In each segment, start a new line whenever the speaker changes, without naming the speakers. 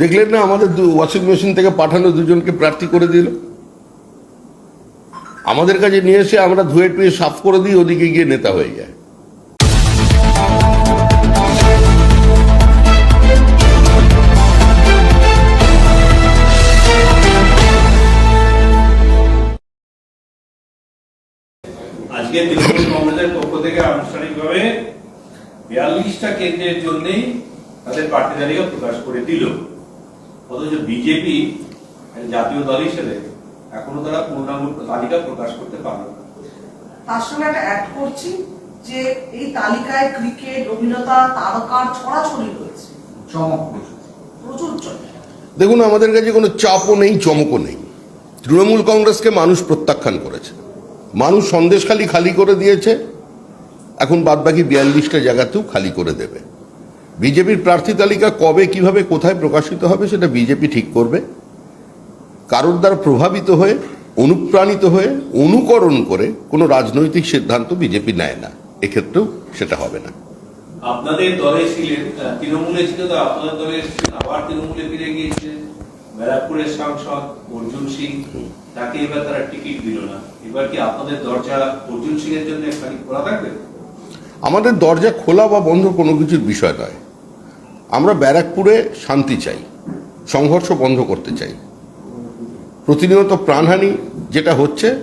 দেখলেন না আমাদের ওয়াশিং মেশিন থেকে পাঠানো দুজনকে প্রার্থী করে দিল? আমাদের কাছে নিয়ে এসে আমরা ধুয়ে টুয়ে সাফ করে দিই, ওদিকে গিয়ে নেতা হয়ে যায়।
আজকে তৃণমূল কংগ্রেসের পক্ষ থেকে আনুষ্ঠানিকভাবে বিয়াল্লিশটা কেন্দ্রের জন্যই তাদের প্রার্থী তালিকা প্রকাশ করে দিল। অথচ বিজেপি জাতীয় দল হিসেবে এখনও তারা পূর্ণাঙ্গ তালিকা প্রকাশ করতে পারল না।
তার সঙ্গে একটা অ্যাড করছি যে এই তালিকায় ক্রিকেট অভিনেতা তারকার ছড়াছড়ি রয়েছে।
চমক
প্রচুর চলে
দেখুন আমাদের কাছে কোনো চাপও নেই চমকও নেই। তৃণমূল কংগ্রেসকে মানুষ প্রত্যাখ্যান করেছে। মানুষ সন্দেশ খালি খালি করে দিয়েছে। এখন বাদবাকি বিয়াল্লিশটা জায়গাতেও খালি করে দেবে। বিজেপির প্রার্থী তালিকা কবে কীভাবে কোথায় প্রকাশিত হবে সেটা বিজেপি ঠিক করবে। কারোর দ্বারা প্রভাবিত হয়ে অনুপ্রাণিত হয়ে অনুকরণ করে কোনো রাজনৈতিক সিদ্ধান্ত বিজেপি নেয় না। এক্ষেত্রেও সেটা হবে না।
আপনাদের দলে ছিলেন তৃণমূলে ছিল তো আপনাদের দলে আবার তৃণমূলে ফিরে গিয়েছে ব্যারাকপুরের সাংসদ অর্জুন সিং তাকে এবার তারা টিকিট দিল না। এবার কি আপনাদের দরজা অর্জুন সিং এর জন্য খালি খোলা থাকবে?
আমাদের দরজা খোলা বা বন্ধ কোনো কিছুর বিষয় নয়। আমরা ব্যারাকপুরে শান্তি চাই, সংঘর্ষ বন্ধ করতে চাই। প্রতিনিয়ত প্রাণহানি যেটা হচ্ছে,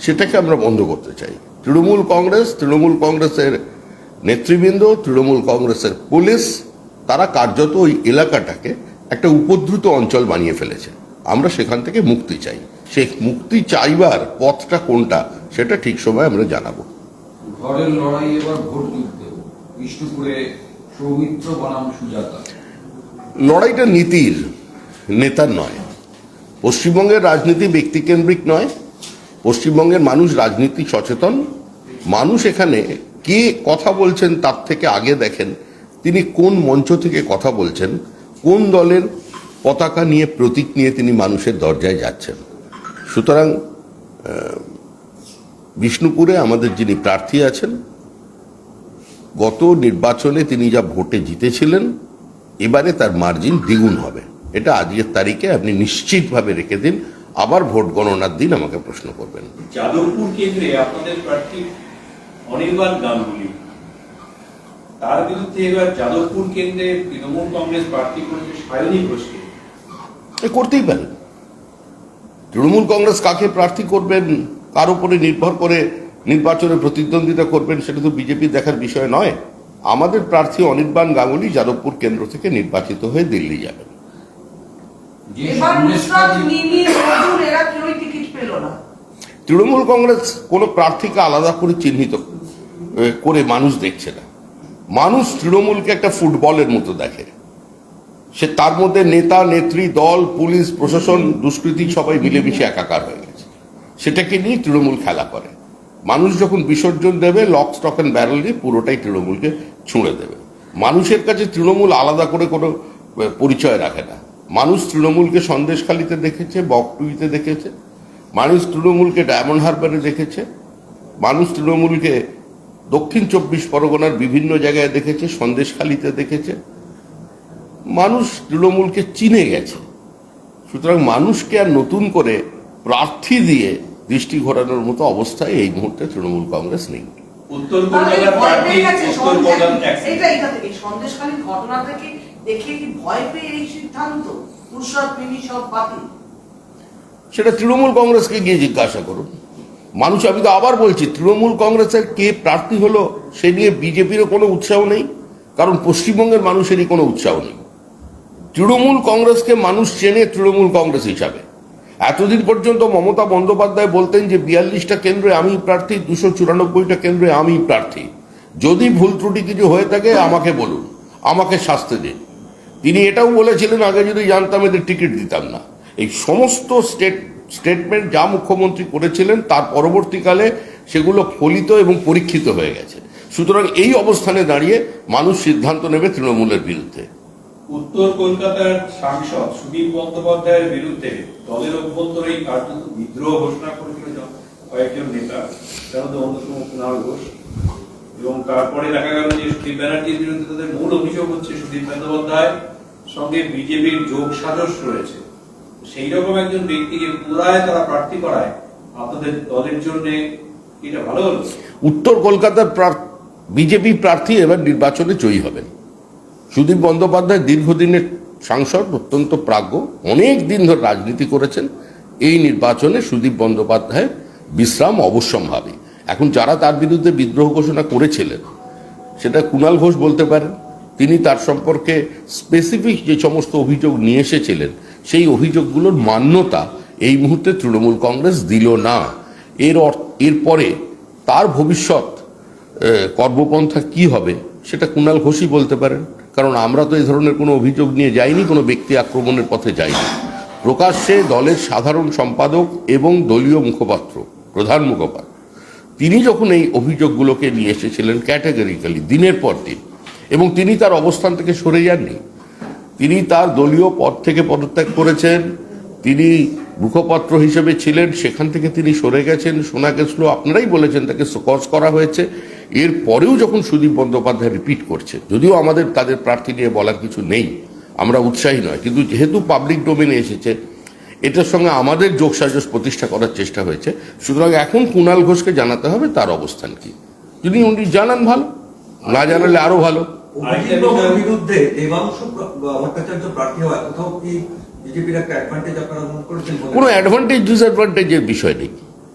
সেটাকে আমরা বন্ধ করতে চাই। তৃণমূল কংগ্রেস, তৃণমূল কংগ্রেসের নেতৃবৃন্দ, তৃণমূল কংগ্রেসের পুলিশ, তারা কার্যত ওই এলাকাটাকে একটা উপদ্রুত অঞ্চল বানিয়ে ফেলেছে। আমরা সেখান থেকে মুক্তি চাই। সেই মুক্তি চাইবার পথটা কোনটা, সেটা ঠিক সময় আমরা জানাব।
ঘরের লড়াই এবার ভোট বিষ্ণুপুরে সৌমিত্র বনাম সুজাতা।
লড়াইটা নীতির, নেতার নয়। পশ্চিমবঙ্গের রাজনীতি ব্যক্তিকেন্দ্রিক নয়। পশ্চিমবঙ্গের মানুষ রাজনীতি সচেতন। মানুষ এখানে কে কথা বলছেন তার থেকে আগে দেখেন। তিনি কোন মঞ্চ থেকে কথা বলছেন, কোন দলের পতাকা নিয়ে প্রতীক নিয়ে তিনি মানুষের দরজায় যাচ্ছেন। সুতরাং বিষ্ণুপুরে আমাদের যিনি প্রার্থী আছেন গত নির্বাচনে তিনি যা ভোটে জিতেছিলেন এবারে তার মার্জিন দ্বিগুণ হবে। এটা আজকের তারিখে আপনি নিশ্চিতভাবে রেখে দিন। আবার ভোট গণনার দিন আমাকে প্রশ্ন করবেন।
যাদবপুর কেন্দ্রে আপনাদের প্রার্থী অনির্বাণ গাঙ্গুলি। তার বিরুদ্ধে এবার যাদবপুর কেন্দ্রে তৃণমূল কংগ্রেস প্রার্থী করেছে সায়নী ঘোষকে।
এ করতেই পারেন। তৃণমূল কংগ্রেস কাকে প্রার্থী করবেন কার উপরে নির্ভর করে নির্বাচনে প্রতিদ্বন্দ্বিতা করবেন সেটা তো বিজেপি দেখার বিষয় নয়। আমাদের প্রার্থী অনির্বাণ গাঙ্গুলি যাদবপুর কেন্দ্র থেকে নির্বাচিত হয়ে দিল্লি যাবেন। তৃণমূল কংগ্রেস কোনো প্রার্থীকে আলাদা করে চিহ্নিত করে মানুষ দেখছে না। মানুষ তৃণমূলকে একটা ফুটবলের মতো দেখে। সে তার মধ্যে নেতা নেত্রী দল পুলিশ প্রশাসন দুষ্কৃতী সবাই মিলেমিশে একাকার হয়ে গেছে। সেটাকে নিয়ে তৃণমূল খেলা করে। মানুষ যখন বিসর্জন দেবে লক স্টক অ্যান্ড ব্যারেল দিয়ে পুরোটাই তৃণমূলকে ছুঁড়ে দেবে। মানুষের কাছে তৃণমূল আলাদা করে কোনো পরিচয় রাখে না। মানুষ তৃণমূলকে সন্দেশখালিতে দেখেছে বকটুইতে দেখেছে। মানুষ তৃণমূলকে ডায়মন্ড হারবারে দেখেছে। মানুষ তৃণমূলকে দক্ষিণ চব্বিশ পরগনার বিভিন্ন জায়গায় দেখেছে, সন্দেশখালিতে দেখেছে। মানুষ তৃণমূলকে চিনে গেছে। সুতরাং মানুষকে আর নতুন করে প্রার্থী দিয়ে দৃষ্টি ঘোরানোর মতো অবস্থায় এই মুহূর্তে তৃণমূল কংগ্রেস নেই।
উত্তর
ঘটনা থেকে দেখে কি ভয় পেয়ে এই সিদ্ধান্ত?
সেটা তৃণমূল কংগ্রেসকে গিয়ে জিজ্ঞাসা করুন। মানুষ আমি তো আবার বলছি তৃণমূল কংগ্রেসের কে প্রার্থী হলো সে নিয়ে বিজেপিরও কোনো উৎসাহ নেই কারণ পশ্চিমবঙ্গের মানুষেরই কোনো উৎসাহ নেই। তৃণমূল কংগ্রেসকে মানুষ চেনে তৃণমূল কংগ্রেস হিসাবে। এতদিন পর্যন্ত মমতা বন্দ্যোপাধ্যায় বলতেন যে বিয়াল্লিশটা কেন্দ্রে আমি প্রার্থী, দুশো চুরানব্বইটা কেন্দ্রে আমি প্রার্থী। যদি ভুল ত্রুটি কিছু হয়ে থাকে, আমাকে বলুন, আমাকে শাস্তি দিন। তিনি এটাও বলেছিলেন, আগে যদি জানতাম এদের টিকিট দিতাম না। এই সমস্ত স্টেট, স্টেটমেন্ট যা মুখ্যমন্ত্রী করেছিলেন, তার পরবর্তীকালে সেগুলো ফলিত এবং পরীক্ষিত হয়ে গেছে। সুতরাং এই অবস্থানে দাঁড়িয়ে মানুষ সিদ্ধান্ত নেবে তৃণমূলের বিরুদ্ধে।
উত্তর কলকাতার সাংসদ সুদীপ বন্দ্যোপাধ্যায়ের বিরুদ্ধে দলের অভ্যন্তরেই কার্যত বিদ্রোহ ঘোষণা করেছিল কয়েকজন নেতা তার মধ্যে অন্যতম কুণাল ঘোষ এবং তারপরে দেখা গেল যে সুদীপ ব্যানার্জির বিরুদ্ধে তাদের মূল অভিযোগ হচ্ছে সুদীপ বন্দ্যোপাধ্যায় সঙ্গে বিজেপির যোগ সাজস রয়েছে। সেই রকম একজন ব্যক্তিকে পুরায় তারা প্রার্থী করায়, আপনাদের দলের জন্য এটা ভালো হলো?
উত্তর কলকাতার বিজেপি প্রার্থী এবার নির্বাচনে জয়ী হবেন। সুদীপ বন্দ্যোপাধ্যায় দীর্ঘদিনের সাংসদ, অত্যন্ত প্রাজ্ঞ, অনেক দিন ধরে রাজনীতি করেছেন। এই নির্বাচনে সুদীপ বন্দ্যোপাধ্যায়ের বিশ্রাম অবশ্যম্ভাবী। এখন যারা তার বিরুদ্ধে বিদ্রোহ ঘোষণা করেছিলেন, সেটা কুণাল ঘোষ বলতে পারেন, তিনি তার সম্পর্কে স্পেসিফিক যে সমস্ত অভিযোগ নিয়ে এসেছিলেন, সেই অভিযোগগুলোর মান্যতা এই মুহূর্তে তৃণমূল কংগ্রেস দিল না। এর এরপরে তার ভবিষ্যৎ কর্মপন্থা কি হবে, সেটা কুণাল ঘোষই বলতে পারেন। কারণ আমরা তো এই ধরনের কোনো অভিযোগ নিয়ে যাইনি, কোনো ব্যক্তি আক্রমণের পথে যাইনি। প্রকাশ্যে দলের সাধারণ সম্পাদক এবং দলীয় মুখপাত্র, প্রধান মুখপাত্র, তিনি যখন এই অভিযোগগুলোকে নিয়ে এসেছিলেন ক্যাটাগরিক্যালি, দিনের পর দিন, এবং তিনি তার অবস্থান থেকে সরে যাননি, তিনি তার দলীয় পদ থেকে পদত্যাগ করেছেন, তিনি মুখপাত্র হিসেবে ছিলেন, সেখান থেকে তিনি সরে গেছেন শোনা গেছিল, আপনারাই বলেছেন তাকে সকজ করা হয়েছে এর পরেও যখন সুদীপ বন্দ্যোপাধ্যায় রিপিট করছে যদিও আমাদের তাদের প্রার্থী নিয়ে বলার কিছু নেই আমরা উৎসাহী নয় কিন্তু যেহেতু পাবলিক ডোমেনে এসেছে এটার সঙ্গে আমাদের যোগসাজস প্রতিষ্ঠা করার চেষ্টা হয়েছে সুতরাং এখন কুণাল ঘোষকে জানাতে হবে তার অবস্থান কি। যদি উনি জানান ভালো না জানালে আরও ভালো।
বিরুদ্ধে দেবাংশু ভট্টাচার্য প্রার্থী কোথাও কি?
কোনো অ্যাডভান্টেজ ডিসঅ্যাডভান্টেজের বিষয় নেই।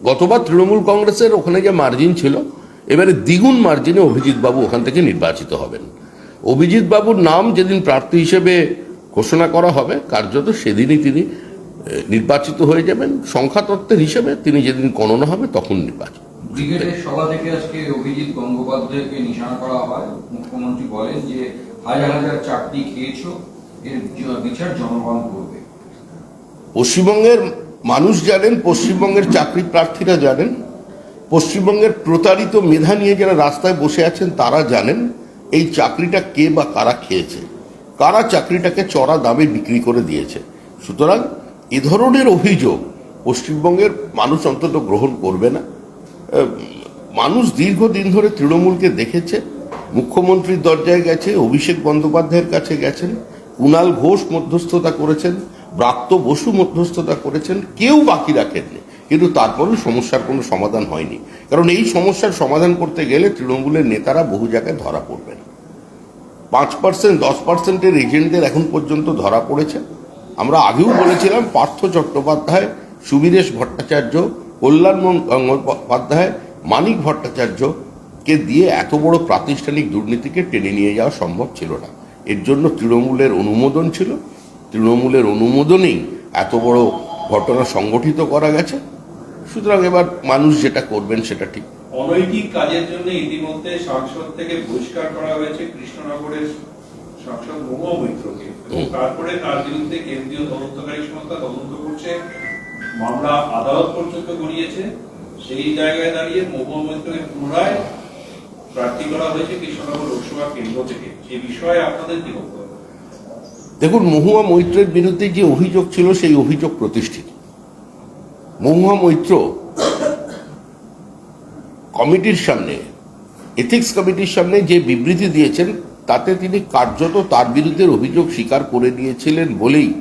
গতবার তৃণমূল কংগ্রেসের ওখানে যে মার্জিন ছিল এবারে দ্বিগুণ মার্জিনে অভিজিৎ বাবু ওখান থেকে নির্বাচিত হবেন। অভিজিৎ বাবুর নাম যেদিন প্রার্থী হিসেবে ঘোষণা করা হবে কার্যত সেদিনই তিনি নির্বাচিত হয়ে যাবেন। সংখ্যাতত্ত্বের হিসেবে তিনি যেদিন গণনা হবে তখন নির্বাচন
ব্রিগেডের সভা থেকে আজকে অভিজিৎ গঙ্গোপাধ্যায়কে নিশানা করা হয়। মুখ্যমন্ত্রী বলেন যে হাজার হাজার চাকরি খেয়েছো এর বিচার জনগণ করবে।
পশ্চিমবঙ্গের মানুষ জানেন পশ্চিমবঙ্গের চাকরি প্রার্থীরা জানেন। পশ্চিমবঙ্গের প্রতারিত মেধা নিয়ে যারা রাস্তায় বসে আছেন, তারা জানেন এই চাকরিটা কে বা কারা খেয়েছে। কারা চাকরিটাকে চড়া দামে বিক্রি করে দিয়েছে। সুতরাং এ ধরনের অভিযোগ পশ্চিমবঙ্গের মানুষ অন্তত গ্রহণ করবে না। মানুষ দীর্ঘদিন ধরে তৃণমূলকে দেখেছে, মুখ্যমন্ত্রীর দরজায় গেছে, অভিষেক বন্দ্যোপাধ্যায়ের কাছে গেছেন কুণাল ঘোষ মধ্যস্থতা করেছেন, ব্রাত্য বসু মধ্যস্থতা করেছেন, কেউ বাকি রাখেননি। কিন্তু তারপরেও সমস্যার কোনো সমাধান হয়নি। কারণ এই সমস্যার সমাধান করতে গেলে তৃণমূলের নেতারা বহু জায়গায় ধরা পড়বেন। পাঁচ পার্সেন্ট দশ পার্সেন্টের এজেন্টদের এখন পর্যন্ত ধরা পড়েছে। আমরা আগেও বলেছিলাম, পার্থ চট্টোপাধ্যায়, সুবীরেশ ভট্টাচার্য, কল্যাণ গঙ্গোপাধ্যায়, মানিক ভট্টাচার্যকে দিয়ে এত বড় প্রাতিষ্ঠানিক দুর্নীতিকে টেনে নিয়ে যাওয়া সম্ভব ছিল না। এর জন্য তৃণমূলের অনুমোদন ছিল। তৃণমূলের অনুমোদনেই এত বড় ঘটনা সংগঠিত করা গেছে। সুতরাং এবার মানুষ যেটা করবেন সেটা ঠিক।
অনৈতিক কাজের জন্য ইতিমধ্যে সংসদ থেকে বহিষ্কার করা হয়েছে কৃষ্ণনগরের সাংসদ মহুয়া মৈত্রকে। তারপরে তার বিরুদ্ধে কেন্দ্রীয় তদন্তকারী সংস্থা তদন্ত করছে। মামলা আদালত পর্যন্ত গড়িয়েছে। সেই জায়গায় দাঁড়িয়ে মহুয়া মৈত্রকে পুনরায় প্রার্থী করা হয়েছে কৃষ্ণনগর লোকসভা কেন্দ্র থেকে। বিষয়ে আপনাদের কি বক্তব্য?
দেখুন মহুয়া মৈত্রের বিরুদ্ধে যে অভিযোগ ছিল সেই অভিযোগ প্রতিষ্ঠিত। মহুয়া মৈত্র কমিটির সামনে এথিক্স কমিটির সামনে যে বিবৃতি দিয়েছেন, তাতে তিনি কার্যত তার বিরুদ্ধে অভিযোগ স্বীকার করে নিয়েছিলেন বলেই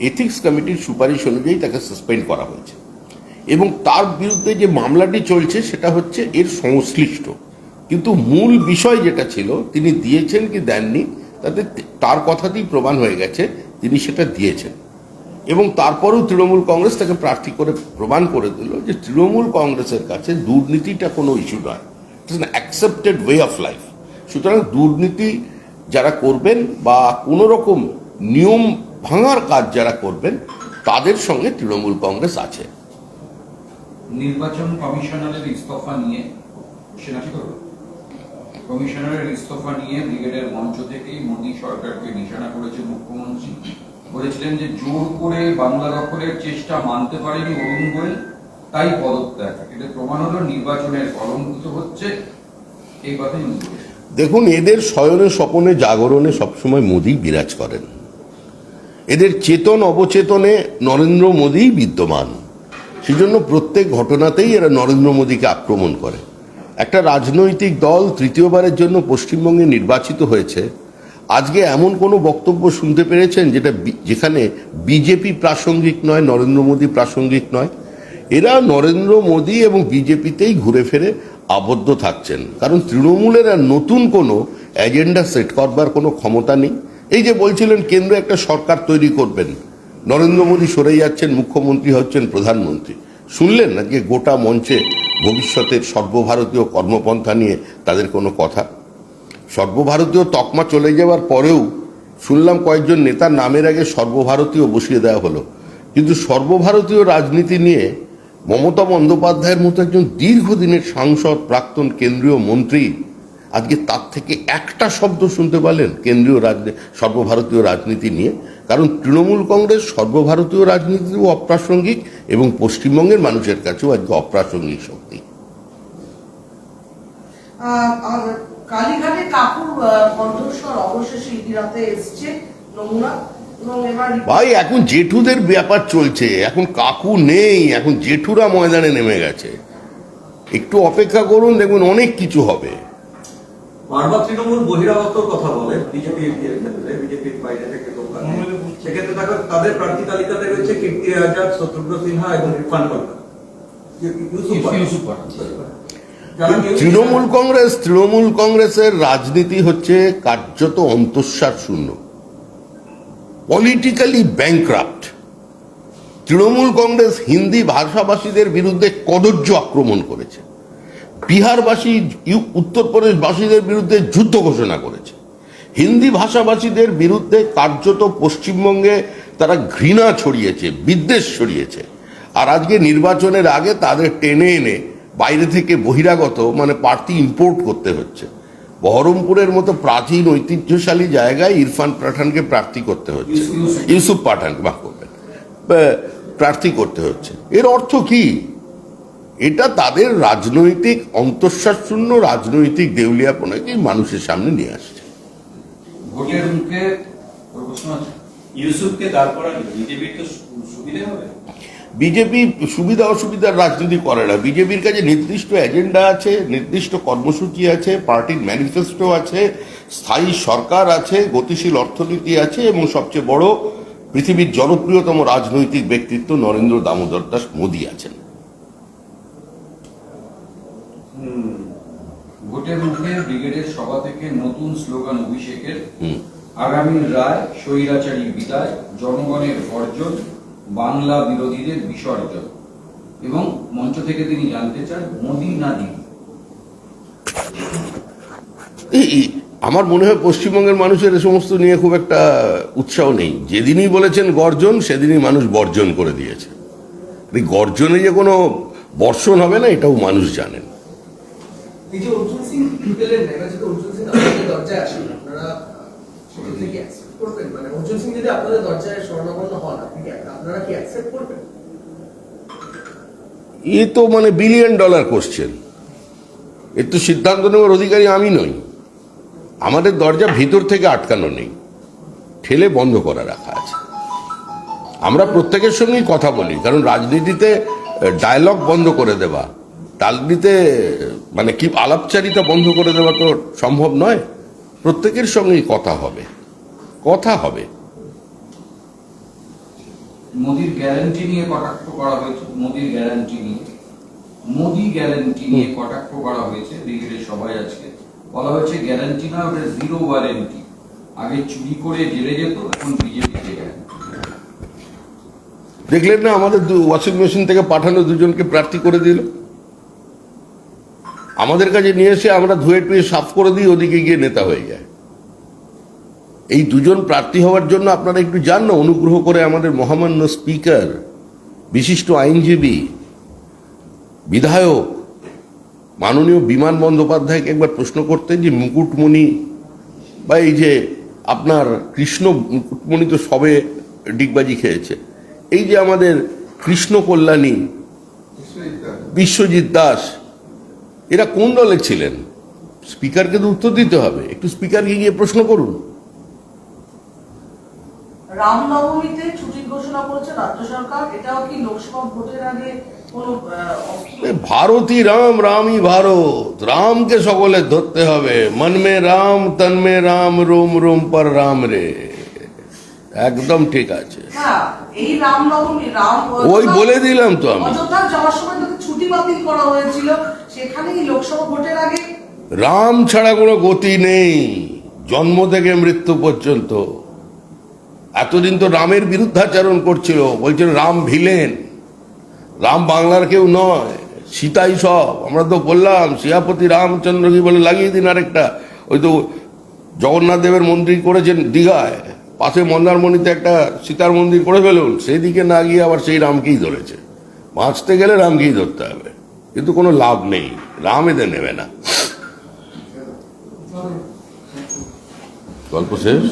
এথিক্স কমিটির সুপারিশ অনুযায়ী তাকে সাসপেন্ড করা হয়েছে। এবং তার বিরুদ্ধে যে মামলাটি চলছে, সেটা হচ্ছে এর সংশ্লিষ্ট। কিন্তু মূল বিষয় যেটা ছিল, তিনি দিয়েছেন কি দেননি, তাতে তার কথাতেই প্রমাণ হয়ে গেছে, তিনি সেটা দিয়েছেন। এবং তারপরেও তৃণমূল কংগ্রেস তাকে প্রার্থী করে প্রমাণ করে দিল যে তৃণমূল কংগ্রেসের কাছে দুর্নীতিটা কোনো ইস্যু নয়। It's an accepted way of life সুতরাং দুর্নীতি যারা করবেন বা কোনো রকম নিয়ম ভাঙার কাজ যারা করবেন, তাদের সঙ্গে তৃণমূল কংগ্রেস আছে।
নির্বাচন কমিশনারের ইস্তফা নিয়ে কমিশনারের ইস্তফা নিয়ে ব্রিগেডের মঞ্চ থেকেই মোদী সরকারকে নিশানা করেছে মুখ্যমন্ত্রী। বলেছিলেন যে জোর করে বাংলা দখলের চেষ্টা মানতে পারেনি অরুণ গোয়েল, তাই পদত্যাগ। এটা প্রমাণ হলো নির্বাচনের কলঙ্কিত হচ্ছে এই কথাই
দেখুন, এদের শয়নে স্বপনে জাগরণে সবসময় মোদি বিরাজ করেন। এদের চেতন অবচেতনে নরেন্দ্র মোদী বিদ্যমান। সেজন্য প্রত্যেক ঘটনাতেই এরা নরেন্দ্র মোদীকে আক্রমণ করে। একটা রাজনৈতিক দল তৃতীয়বারের জন্য পশ্চিমবঙ্গে নির্বাচিত হয়েছে আজকে এমন কোনো বক্তব্য শুনতে পেরেছেন যেটা যেখানে বিজেপি প্রাসঙ্গিক নয়, নরেন্দ্র মোদী প্রাসঙ্গিক নয়? এরা নরেন্দ্র মোদী এবং বিজেপিতেই ঘুরে ফিরে আবদ্ধ থাকছেন। কারণ তৃণমূলের আর নতুন কোনো এজেন্ডা সেট করবার কোনো ক্ষমতা নেই। এই যে বলছিলেন, কেন্দ্র একটা সরকার তৈরি করবেন। নরেন্দ্র মোদী সরে যাচ্ছেন, মুখ্যমন্ত্রী হচ্ছেন, প্রধানমন্ত্রী। শুনলেন আজকে গোটা মঞ্চে ভবিষ্যতের সর্বভারতীয় কর্মপন্থা নিয়ে তাদের কোনো কথা? সর্বভারতীয় তকমা চলে যাওয়ার পরেও শুনলাম কয়েকজন নেতার নামের আগে সর্বভারতীয় বসিয়ে দেওয়া হলো। কিন্তু সর্বভারতীয় রাজনীতি নিয়ে মমতা বন্দ্যোপাধ্যায়ের মতো একজন দীর্ঘদিনের সাংসদ, প্রাক্তন কেন্দ্রীয় মন্ত্রী, আজকে তার থেকে একটা শব্দ শুনতে পারলেন কেন্দ্রীয় রাজনীতি, সর্বভারতীয় রাজনীতি নিয়ে। কারণ তৃণমূল কংগ্রেস সর্বভারতীয় রাজনীতিও অপ্রাসঙ্গিক এবং পশ্চিমবঙ্গের মানুষের কাছেও আজকে অপ্রাসঙ্গিক শক্তি।
কালীঘাটে কাকুর কণ্ঠস্বর অবশেষে ইদিরাতে এসছে নমুনা
ভাই এখন জেঠুদের ব্যাপার চলছে। এখন কাকু নেই এখন জেঠুরা ময়দানে নেমে গেছে। একটু অপেক্ষা করুন দেখুন অনেক কিছু হবে।
বারবার তৃণমূল বহিরাগতর কথা বলে ক্ষেত্রে বিজেপির বাইরে থেকে লোক সেক্ষেত্রে তাদের প্রার্থী তালিকাতে রয়েছে কীর্তি আজাদ শত্রুঘ্ন সিনহা এবং ইরফান পাল্টা ইউসুফ
তৃণমূল কংগ্রেস, তৃণমূল কংগ্রেসের রাজনীতি হচ্ছে কার্যত অন্তঃসার শূন্য। পলিটিক্যালি ব্যাংক্রাফট তৃণমূল কংগ্রেস হিন্দি ভাষাভাষীদের বিরুদ্ধে কদর্য আক্রমণ করেছে। বিহারবাসী উত্তরপ্রদেশবাসীদের বিরুদ্ধে যুদ্ধ ঘোষণা করেছে। হিন্দি ভাষাভাষীদের বিরুদ্ধে কার্যত পশ্চিমবঙ্গে তারা ঘৃণা ছড়িয়েছে, বিদ্বেষ ছড়িয়েছে। আর আজকে নির্বাচনের আগে তাদের টেনে এনে বাইরে থেকে বহিরাগত মানে প্রার্থী ইম্পোর্ট করতে হচ্ছে। বহরমপুরের মতো প্রাচীন ঐতিহ্যশালী জায়গায় ইরফান পাঠানকে প্রার্থী করতে হচ্ছে।
ইউসুফ।
পাঠানকে মাফ করবেন প্রার্থী করতে হচ্ছে। এর অর্থ কি? এটা তাদের রাজনৈতিক অন্তঃসার শূন্য রাজনৈতিক দেউলিয়াপনাকে মানুষের সামনে নিয়ে আসছে।
ভোটের মুখে
ইউসুফকে দাঁড় করালে বিজেপির তো সুবিধে হবে?
বিজেপি সুবিধা অসুবিধার রাজনীতি করে না। বিজেপির কাছে নির্দিষ্ট এজেন্ডা আছে নির্দিষ্ট কর্মসূচি আছে পার্টির ম্যানিফেস্টো আছে স্থায়ী সরকার আছে গতিশীল অর্থনীতি আছে এবং সবচেয়ে বড় পৃথিবীর জনপ্রিয়তম রাজনৈতিক ব্যক্তিত্ব নরেন্দ্র দামোদর দাস মোদী আছেন।
ভোটের মুখে ব্রিগেডের সভা থেকে নতুন স্লোগান অভিষেকের।
হুম।
আগামীর রায় স্বৈরাচারী বিদায় জনগণের অর্জন বাংলা বিরোধীদের বিসর্জন এবং মঞ্চ থেকে তিনি জানতে চান মোদি না দিদি
আমার মনে হয় পশ্চিমবঙ্গের মানুষের এ সমস্ত নিয়ে খুব একটা উৎসাহ নেই। যেদিনই বলেছেন গর্জন সেদিনই মানুষ বর্জন করে দিয়েছে। এই গর্জনে যে কোনো বর্ষণ হবে না এটাও মানুষ জানেন।
এই যে অর্জুন সিং পেলেন না এবার যদি অর্জুন সিং দরজায় আসেন আপনারা করবেন? মানে অর্জুন সিং যদি আপনাদের দরজায় স্বর্ণাপন্ন হন, আপনি আপনারা কি অ্যাকসেপ্ট করবেন?
এ তো মানে বিলিয়ন ডলার কোশ্চেন এর তো সিদ্ধান্ত নেওয়ার অধিকারী আমি নই। আমাদের দরজা ভিতর থেকে আটকানো নেই। ঠেলে বন্ধ করা রাখা আছে। আমরা প্রত্যেকের সঙ্গেই কথা বলি, কারণ রাজনীতিতে ডায়লগ বন্ধ করে দেওয়া রাজনীতিতে মানে কি আলাপচারিতা বন্ধ করে দেওয়া তো সম্ভব নয়। প্রত্যেকের সঙ্গেই কথা হবে। কথা হবে।
মোদির গ্যারান্টি নিয়ে কটাক্ষ করা হয়েছে মোদির গ্যারান্টি নিয়ে। মোদি গ্যারান্টি নিয়ে কটাক্ষ করা হয়েছে ব্রিগেডের সবাই আজকে। বলা হয়েছে গ্যারান্টি না ওটা জিরো ওয়ারেন্টি আগে চুরি করে জেলে যেত এখন বিজেপিতে
দেখলেন না আমাদের ওয়াশিং মেশিন থেকে পাঠানো দুজনকে প্রার্থী করে দিল? আমাদের কাছে নিয়ে এসে আমরা ধুয়ে টুয়ে সাফ করে দিই ওদিকে গিয়ে নেতা হয়ে যায়। এই দুজন প্রার্থী হওয়ার জন্য আপনারা একটু যান না। অনুগ্রহ করে আমাদের মহামান্য স্পিকার, বিশিষ্ট আইনজীবী, বিধায়ক, মাননীয় বিমান বন্দ্যোপাধ্যায়কে একবার প্রশ্ন করতেন যে, মুকুটমণি বা এই যে আপনার কৃষ্ণ মুকুটমণি তো সবে ডিগবাজি খেয়েছে। এই যে আমাদের কৃষ্ণ কল্যাণী, বিশ্বজিৎ দাস, এরা কোন দলে ছিলেন? স্পিকারকে তো উত্তর দিতে হবে। একটু স্পিকারকে গিয়ে প্রশ্ন করুন।
রামনবমীতে ছুটির ঘোষণা করেছে রাজ্য সরকার। এটাও কি লোকসভা ভোটের আগে
ভারতই রাম রামই ভারত। রামকে সকলে ধরতে হবে। মন মে রাম তন মে রাম রোম রোম পর রাম রে। একদম ঠিক আছে।
রাম
ওই বলে দিলাম তো আমি।
ছুটি বাতিল করা হয়েছিল। সেখানেই লোকসভা ভোটের আগে
রাম ছাড়া কোনো গতি নেই। জন্ম থেকে মৃত্যু পর্যন্ত। এতদিন তো রামের বিরুদ্ধাচরণ করছিল। বলছিল, রাম ভিলেন, রাম বাংলার কেউ নয়, সীতাই সব। আমরা তো বললাম সিয়াপতি রামচন্দ্র কি বলে লাগিয়ে দিন আরেকটা? ওই তো জগন্নাথ দেবের মন্দির করেছেন দীঘায়। পাশে মন্দারমণিতে একটা সীতার মন্দির করে ফেলুন সেই দিকে না গিয়ে আবার সেই রামকেই ধরেছে। বাঁচতে গেলে রামকেই ধরতে হবে, কিন্তু কোনো লাভ নেই, রাম এদের নেবে না। গল্প শেষ?